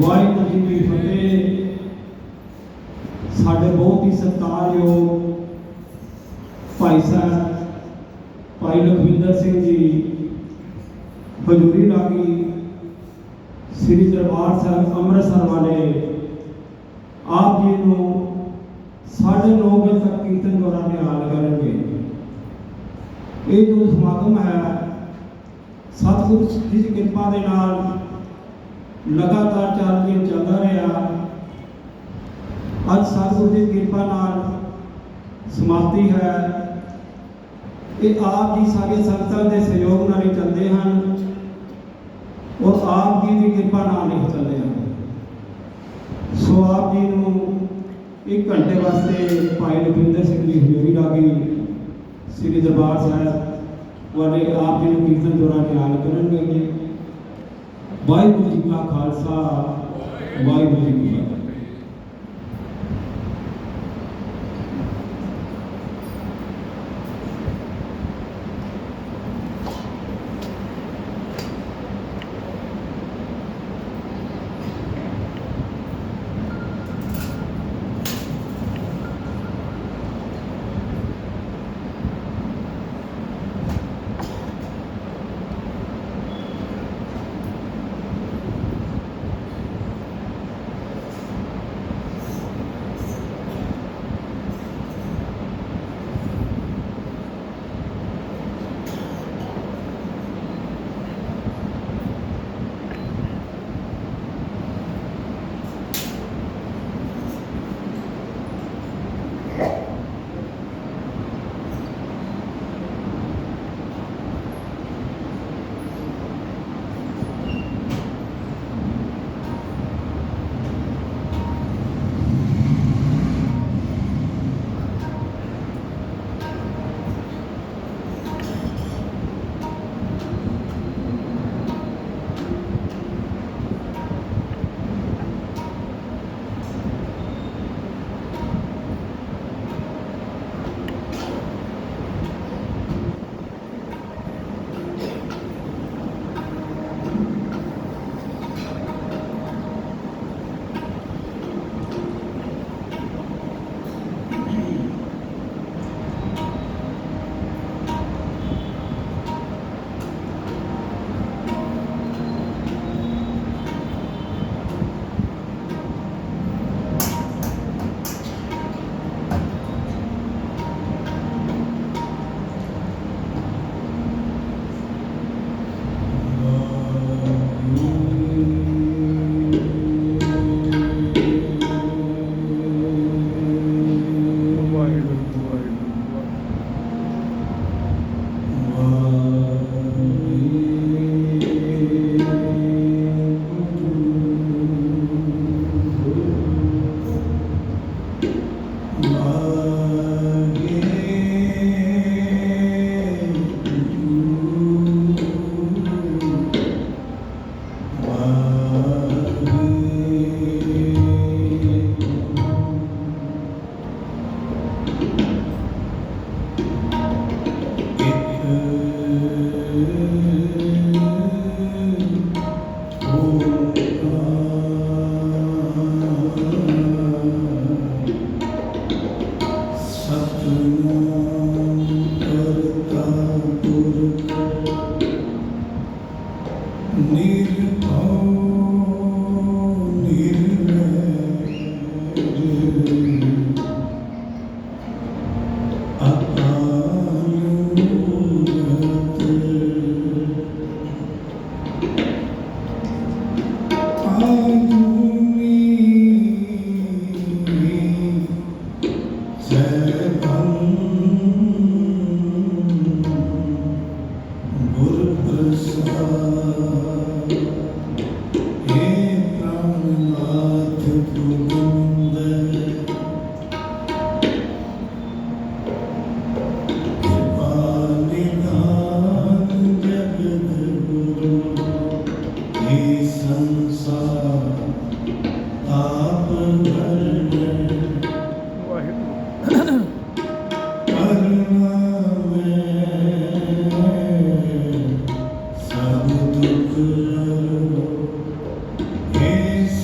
ਵਾਹਿਗੁਰੂ ਜੀ ਕੀ ਫਤਿਹ। ਸਾਡੇ ਬਹੁਤ ਹੀ ਸਤਿਕਾਰਯੋਗ ਭਾਈ ਸਾਹਿਬ, ਭਾਈ ਲਖਵਿੰਦਰ ਸਿੰਘ ਜੀ, ਹਜੂਰੀ ਰਾਗੀ ਸ੍ਰੀ ਦਰਬਾਰ ਸਾਹਿਬ ਅੰਮ੍ਰਿਤਸਰ ਵਾਲੇ, ਆਪ ਜੀ ਨੂੰ ਸਾਢੇ ਨੌ ਵਜੇ ਤੱਕ ਕੀਰਤਨ ਦੁਆਰਾ ਨਿਹਾਲ ਕਰਨਗੇ। ਇਹ ਜੋ ਸਮਾਗਮ ਹੈ, ਸਤਿਗੁਰੂ ਜੀ ਦੀ ਕਿਰਪਾ ਦੇ ਨਾਲ ਲਗਾਤਾਰ ਚਾਰ ਦਿਨ ਚੱਲਦਾ ਰਿਹਾ। ਅੱਜ ਸਤਿਗੁਰੂ ਦੀ ਕਿਰਪਾ ਨਾਲ ਸਮਾਪਤੀ ਹੈ। ਇਹ ਆਪ ਜੀ ਸਾਰੇ ਸੰਗਤਾਂ ਦੇ ਸਹਿਯੋਗ ਨਾਲ ਹੀ ਚੱਲਦੇ ਹਨ ਔਰ ਆਪ ਜੀ ਦੀ ਕਿਰਪਾ ਨਾਲ ਹੀ ਚੱਲਦੇ ਹਨ। ਸੋ ਆਪ ਜੀ ਨੂੰ ਇੱਕ ਘੰਟੇ ਵਾਸਤੇ ਭਾਈ ਲਖਵਿੰਦਰ ਸਿੰਘ ਜੀ ਹਜ਼ੂਰੀ ਲਾਗੀ ਸ੍ਰੀ ਦਰਬਾਰ ਸਾਹਿਬ ਵਾਲੇ ਆਪ ਜੀ ਨੂੰ ਕੀਰਤਨ ਦੌਰਾਨ ਨਿਹਾਲ ਕਰਨਗੇ। ਵਾਹਿਗੁਰੂ ਜੀ ਖਾਲਸਾ ਵਾਹਿਗੁਰੂ ਜੀ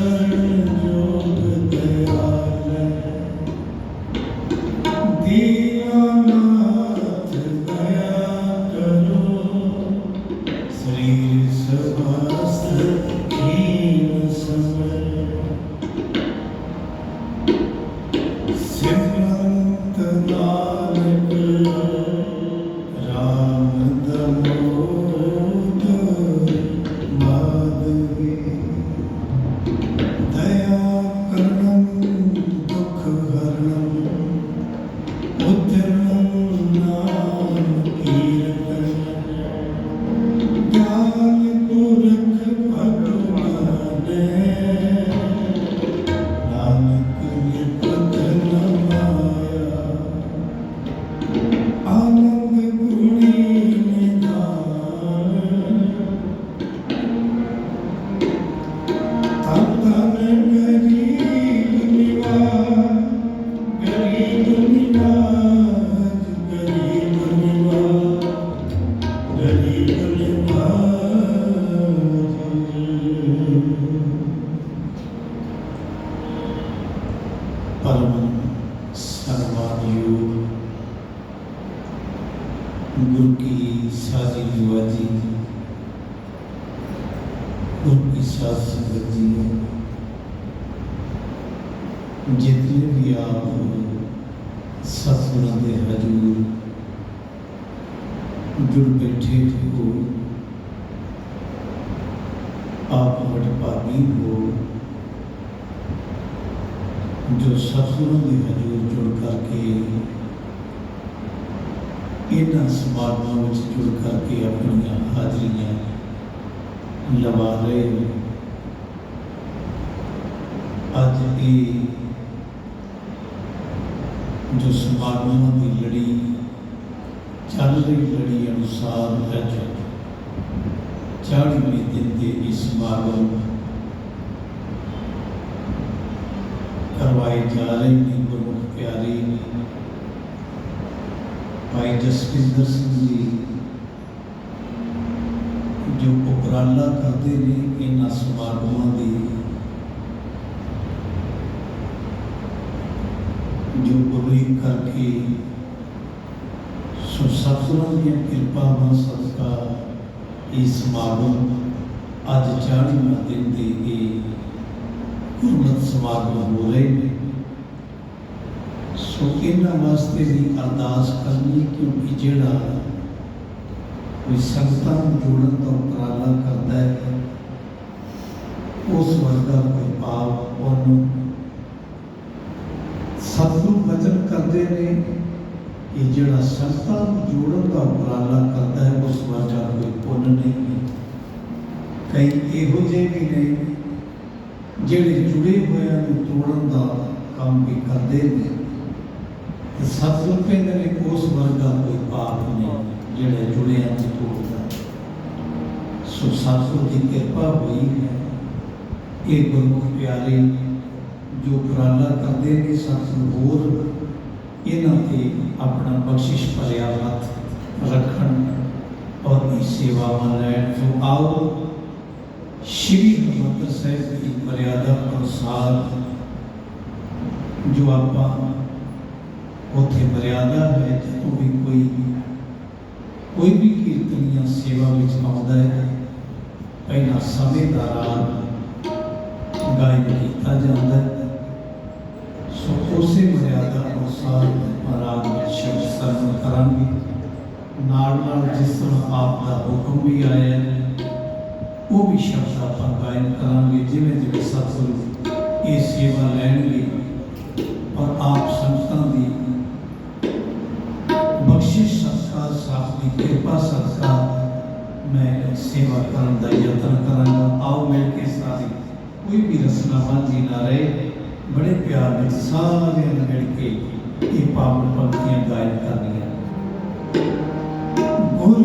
turn ساری وادی ان کی ساتھ سنگتی ہے جتنے بھی آپ ستنا دے حضور جڑ بیٹھے تھے ہو آپ ہٹ پاگی ہو جو ستنا دے حضور جڑ کر کے ਇਹਨਾਂ ਸਮਾਗਮਾਂ ਵਿੱਚ ਜੁੜ ਕਰਕੇ ਆਪਣੀਆਂ ਹਾਜ਼ਰੀਆਂ ਲਵਾ ਰਹੇ ਹੋ ਅੱਜ ਇਹ ਜੋ ਸਮਾਗਮਾਂ ਦੀ ਲੜੀ ਚੱਲ ਰਹੀ ਲੜੀ ਅਨੁਸਾਰ ਅੱਜ ਚਾੜ੍ਹਵੇਂ ਦਿਨ ਦੇ ਇਸ ਸਮਾਗਮ ਕਰਵਾਏ ਜਾ ਰਹੇ ਨੇ ਗੁਰਮੁਖ ਪਿਆਰੇ ਭਾਈ ਜਸਵਿੰਦਰ ਸਿੰਘ ਜੀ ਜੋ ਉਪਰਾਲਾ ਕਰਦੇ ਨੇ, ਇਹਨਾਂ ਸਮਾਗਮਾਂ ਦੀ, ਜੋ ਬਬਲੀ ਕਰਕੇ ਸੋ ਸਤਿਗੁਰਾਂ ਦੀਆਂ ਕਿਰਪਾਵਾਂ ਸਦਕਾ ਇਹ ਸਮਾਗਮ ਅੱਜ 40ਵਾਂ ਦਿਨ ਦੇ ਇਹ ਗੁਰਮਤਿ ਸਮਾਗਮ ਹੋ ਰਹੇ ਨੇ। ਸੋ ਇਹਨਾਂ ਵਾਸਤੇ ਵੀ ਅਰਦਾਸ ਕਰਨੀ ਕਿਉਂਕਿ ਜਿਹੜਾ ਕੋਈ ਸੰਗਤਾਂ ਨੂੰ ਜੋੜਨ ਦਾ ਉਪਰਾਲਾ ਕਰਦਾ ਹੈ, ਉਸ ਵਰਗਾ ਕੋਈ ਪਾਪ ਉਹਨੂੰ ਸਤਿਗੁਰੂ ਬਚਨ ਕਰਦੇ ਨੇ ਕਿ ਜਿਹੜਾ ਸੰਗਤਾਂ ਨੂੰ ਜੋੜਨ ਦਾ ਉਪਰਾਲਾ ਕਰਦਾ ਹੈ, ਉਸ ਵਰਗਾ ਕੋਈ ਪੁੰਨ ਨਹੀਂ ਹੈ। ਕਈ ਇਹੋ ਜਿਹੇ ਵੀ ਨੇ ਜਿਹੜੇ ਜੁੜੇ ਹੋਇਆਂ ਨੂੰ ਤੋੜਨ ਦਾ ਕੰਮ ਵੀ ਕਰਦੇ ਨੇ। ਤੇ ਸਤਿਗੁਰੂ ਕਹਿੰਦੇ ਨੇ ਉਸ ਵਰਗਾ ਕੋਈ ਪਾਪ ਨਹੀਂ ਜਿਹੜੇ ਜੁੜਿਆਂ ਨੂੰ ਤੋੜਦਾ ਸੋ ਸਤਿਗੁਰ ਦੀ ਕਿਰਪਾ ਹੋਈ ਹੈ ਇਹ ਗੁਰਮੁਖ ਪਿਆਰੇ ਜੋ ਉਪਰਾਲਾ ਕਰਦੇ ਨੇ ਸਤਿਗੁਰ ਹੋਰ ਇਹਨਾਂ ਤੇ ਆਪਣਾ ਬਖਸ਼ਿਸ਼ ਭਰਿਆ ਹੱਥ ਰੱਖਣ ਔਰ ਇਹ ਸੇਵਾਵਾਂ ਲੈਣ ਜੋ ਆਓ ਸ਼੍ਰੀ ਹਰਿਮੰਦਰ ਸਾਹਿਬ ਦੀ ਮਰਿਆਦਾ ਅਨੁਸਾਰ ਜੋ ਆਪਾਂ ਉੱਥੇ ਮਰਿਆਦਾ ਹੈ ਜਦੋਂ ਵੀ ਕੋਈ ਕੋਈ ਵੀ ਕੀਰਤਨੀਆ ਸੇਵਾ ਵਿੱਚ ਆਉਂਦਾ ਹੈ। ਪਹਿਲਾਂ ਸਮੇਂ ਦਾ ਰਾਗ ਗਾਇਨ ਕੀਤਾ ਜਾਂਦਾ ਹੈ। ਸੋ ਉਸੇ ਮਰਿਆਦਾ ਅਨੁਸਾਰ ਰਾਗ ਸ਼ਬਦ ਸਰਵਨ ਕਰਾਂਗੇ। ਨਾਲ ਨਾਲ ਜਿਸ ਤਰ੍ਹਾਂ ਆਪ ਦਾ ਹੁਕਮ ਵੀ ਆਇਆ ਉਹ ਵੀ ਸ਼ਬਦ ਆਪਾਂ ਗਾਇਨ ਕਰਾਂਗੇ। ਜਿਵੇਂ ਜਿਵੇਂ ਸਤਿਗੁਰੂ ਇਹ ਸੇਵਾ ਲੈਣਗੇ, ਪਰ ਆਪ ਸੰਤਾਂ ਦੀ ਦੀ ਕਿਰਪਾ ਸਦਕਾ ਮੈਂ ਸੇਵਾ ਕਰਨ ਦਾ ਯਤਨ ਕਰਾਂਗਾ ਆਓ ਮਿਲ ਕੇ ਸਾਰੇ ਕੋਈ ਵੀ ਰਸਨਾ ਵਾਂਝੀ ਨਾ ਰਹੇ ਬੜੇ ਪਿਆਰ ਵਿੱਚ ਸਾਰਿਆਂ ਨੇ ਮਿਲ ਕੇ ਇਹ ਪਾਵਨ ਪੰਕਤੀਆਂ ਗਾਇਨ ਕਰਨੀਆਂ ਗੁਰ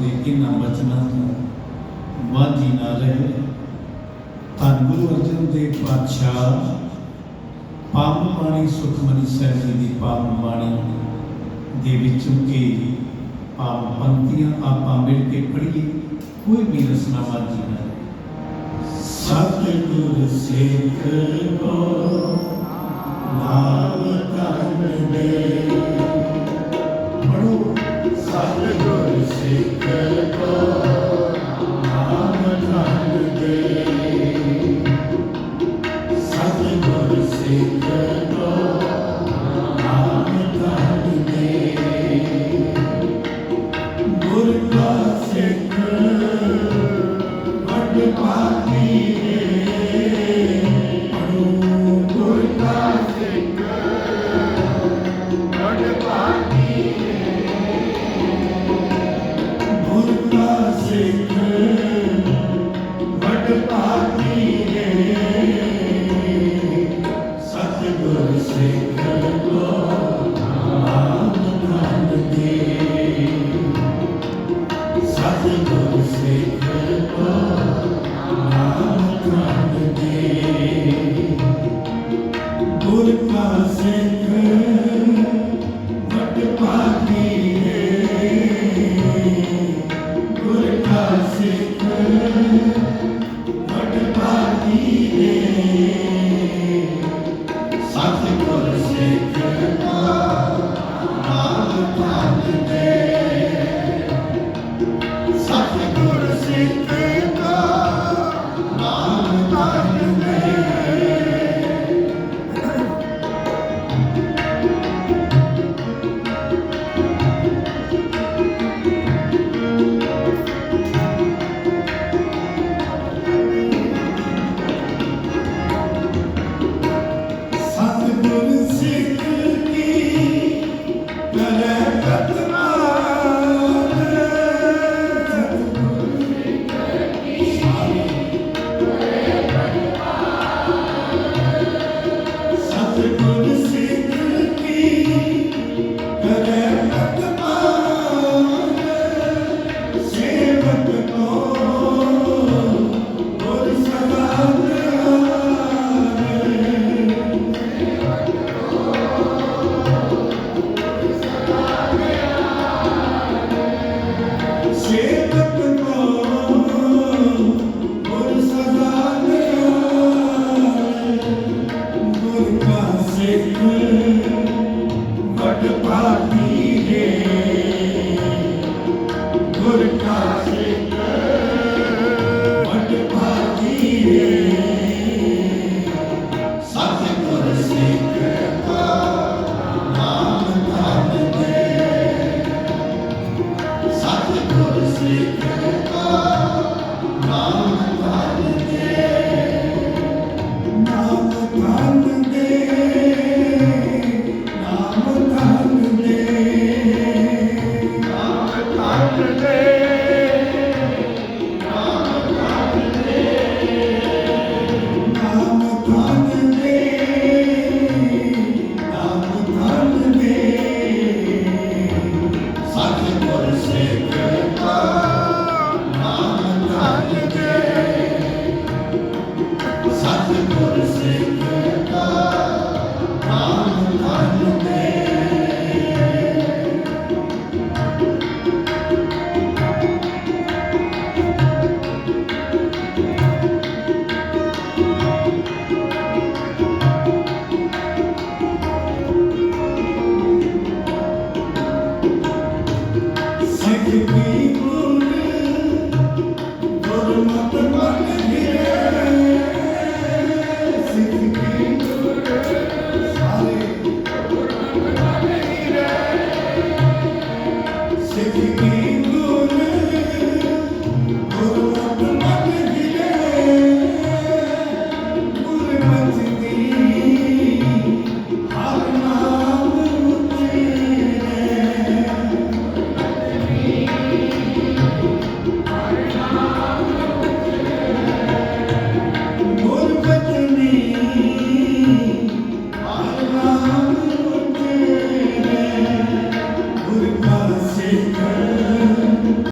ਦੇ ਇਹਨਾਂ ਬਚਨਾਂ ਤੋਂ ਵਾਂਝੀ ਨਾ ਰਹੇ ਤਾਂ ਗੁਰੂ ਅਰਜਨ ਦੇਵ ਪਾਤਸ਼ਾਹ ਪਾਵਨ ਬਾਣੀ ਸੁਖਮਨੀ ਸਾਹਿਬ ਜੀ ਦੀ ਪਾਵਨ ਬਾਣੀ ਦੇ ਵਿੱਚ ਕੀ ਪਾਵਨ ਪੰਕਤੀਆਂ ਆਪਾਂ ਮਿਲ ਕੇ ਪੜ੍ਹੀਏ ਕੋਈ ਵੀ ਰਸਨਾ ਵਾਂਝੀ ਨਾ ਸਤਿਗੁਰ ਸੇਖ ਕੋ ਨਾਮ ਕਰਨ ਦੇ ਬੜੋ ਸਤਿਗੁਰ Keep it. Thank you.